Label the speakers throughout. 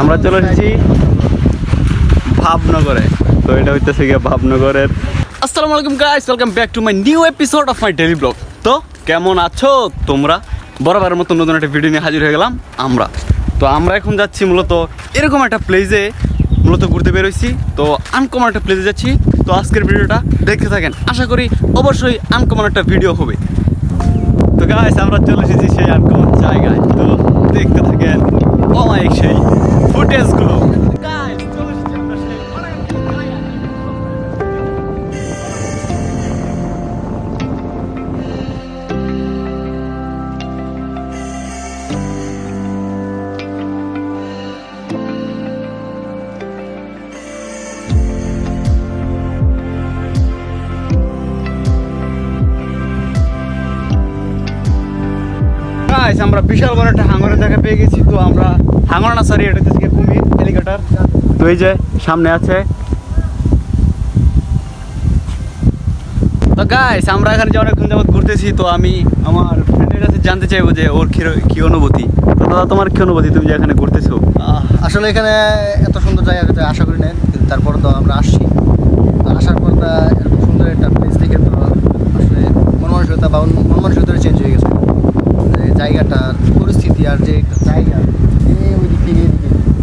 Speaker 1: আমরা চলে এসেছি ভাবনগরে। তো এটা হইতেছে গিয়ে ভাবনগরের আসসালামু আলাইকুম guys welcome back to my new episode of my daily vlog তো কেমন আছো তোমরা? বরাবরের মতো নতুন একটা ভিডিও নিয়ে হাজির হয়ে গেলাম আমরা। তো আমরা এখন যাচ্ছি মূলত এরকম একটা প্লেসে মূলত ঘুরতে বেরোইছি তো আনকমন একটা প্লেসে যাচ্ছি। তো আজকের ভিডিওটা দেখতে থাকেন। আশা করি অবশ্যই আনকমন একটা ভিডিও হবে। তো গাইস আমরা চলে এসেছি সেই আনকমন জায়গায়। তো দেখতে থাকেন, অমায়িক সেই গাইস, আমরা বিশাল বড় একটা হাঙরের জায়গা পেয়ে গেছি। তো আমরা হাঙর না সরি এটা হচ্ছে কুমির হেলিকপ্টার তো এই যে সামনে আছে। তো গাইস, আমরা এখানে যে অনেকক্ষণ যাবত ঘুরতেছি, তো আমি আমার ফ্রেন্ডের কাছে জানতে চাইব যে ওর কি অনুভূতি। তো দাদা, তোমার কি অনুভূতি তুমি যে এখানে ঘুরতেছো?
Speaker 2: আসলে এখানে এত সুন্দর জায়গা আশা করি না তারপর তো আমরা আসছি। আসার পর এরকম সুন্দর একটা প্লেস দেখে তো আসলে মন মানসিকতা বা মন মানসিকতা চেঞ্জ হয়ে গেছে যে জায়গাটার পরিস্থিতি আর যে একটা জায়গা এই ওই দিক থেকে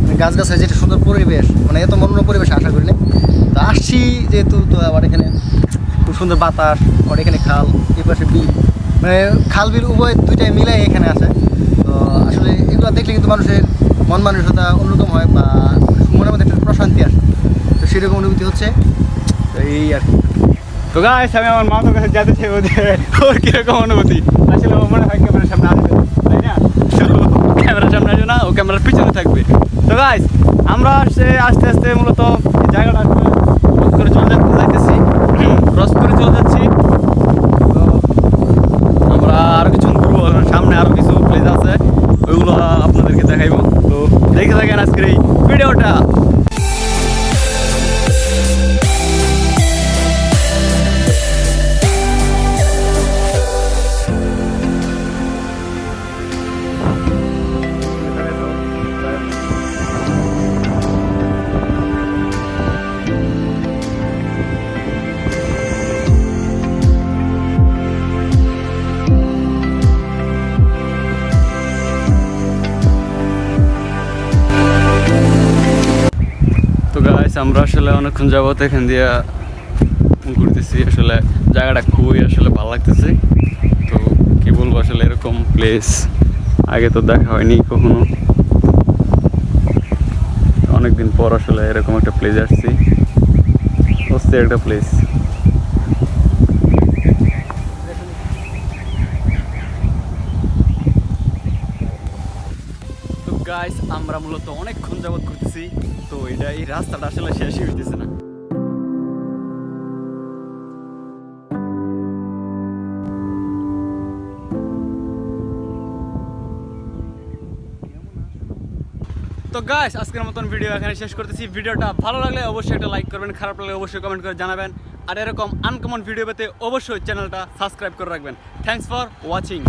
Speaker 2: এদিকে মানে গাছ যেটা সুন্দর পরিবেশ মানে এত মনোরম পরিবেশ আশা করি না তো আসছি যেহেতু তো আবার এখানে খুব সুন্দর বাতাস আবার এখানে খাল, এই পাশে বিল। মানে খাল, বিল উভয় দুইটাই মিলাই এখানে আছে। তো আসলে এগুলো দেখলে কিন্তু মানুষের মন মানসিকতা অন্যরকম হয় বা মনের মধ্যে একটা প্রশান্তি আসে। তো সেরকম অনুভূতি হচ্ছে। তো এই আর কি।
Speaker 1: তো গাইস আমি আমার মামার কাছে জানতে চাইব যে ওর কীরকম অনুভূতি? আসলে ও মনে হয় ক্যামেরার সামনে আসবে, তাই না? ক্যামেরার সামনে আসবে না, ও ক্যামেরার পিছনে থাকবে। তো গাইস আমরা সে আস্তে আস্তে মূলত জায়গাটা ক্রস করে চলে যাইতেছি। ক্রস করে চলে যাচ্ছি। তো আমরা আরও কিছু সামনে আরও কিছু প্লেস আছে। ওইগুলো আপনাদেরকে দেখাইবো। তো দেখে থাকেন আজকের এই ভিডিওটা। গাইস আমরা আসলে অনেকক্ষণ যাবত এখান দিয়ে ঘুরতেছি। আসলে জায়গাটা খুবই আসলে ভালো লাগতেছে। তো কি বলব, আসলে এরকম প্লেস আগে তো দেখা হয়নি কখনো। অনেকদিন পর আসলে এরকম একটা প্লেস আসছি। হচ্ছে একটা প্লেস গাইস আমরা মূলত অনেকক্ষণ যাবত ঘুরতেছি, তো এটা এই রাস্তাটা আসলে শেষই হইতেছে না। তো গাইস আজকের মতন ভিডিও এখানে শেষ করতেছি। ভিডিওটা ভালো লাগলে অবশ্যই একটা লাইক করবেন, খারাপ লাগলে অবশ্যই কমেন্ট করে জানাবেন। আর এরকম আনকমন ভিডিও পেতে অবশ্যই চ্যানেলটা সাবস্ক্রাইব করে রাখবেন। Thanks for watching